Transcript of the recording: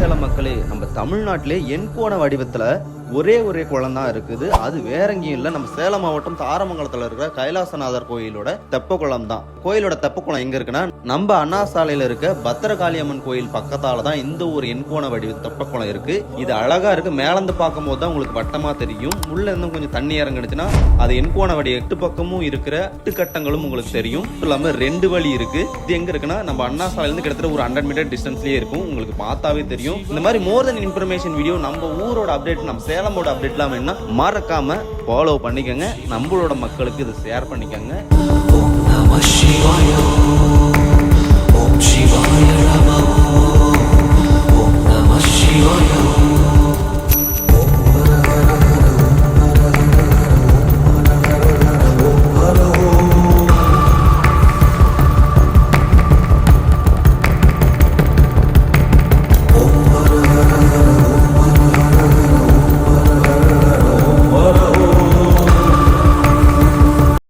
சேலம் மக்களே நம்ம தமிழ்நாட்டிலே எண்கோண வடிவத்தில் ஒரே ஒரே குளம் தான் இருக்குது. அது வேற எங்கேயும் இல்லை. நம்ம சேலம் மாவட்டம் தாரமங்கலத்தில் இருக்கிற கைலாசநாதர் கோயிலோட தெப்ப குளம் தான் கோயிலோட தெப்ப குளம் எங்க இருக்குன்னா நம்ம அண்ணா சாலையில இருக்க பத்திரகாளியம்மன் கோயில் பக்கத்தால தான் இந்த ஒரு எண்கோண வடிவ தெப்ப குளம் இருக்கு. இது அழகா இருக்கு. மேலந்து பார்க்கும்போது தான் உங்களுக்கு வட்டமா தெரியும். உள்ள இருந்தும் கொஞ்சம் தண்ணி இறங்கிடுச்சுன்னா அது எண்கோண வடி எட்டு பக்கமும் இருக்கிற எட்டு கட்டங்களும் உங்களுக்கு தெரியும். இல்லாமல் இல்லாம ரெண்டு வழி இருக்கு. இது எங்க இருக்குன்னா நம்ம அண்ணா சாலையிலேருந்து கிட்டத்தட்ட ஒரு ஹண்ட்ரட் மீட்டர் டிஸ்டன்ஸ்லயே இருக்கும். உங்களுக்கு பார்த்தாவே தெரியும். இந்த மாதிரி மோர் தென் இன்ஃபர்மேஷன் வீடியோ நம்ம ஊரோட அப்டேட் நம்ம சேலமோட அப்டேட்லாம் வேணும்னா மறக்காம ஃபாலோ பண்ணிக்கோங்க. நம்மளோட மக்களுக்கு இது ஷேர் பண்ணிக்கோங்க.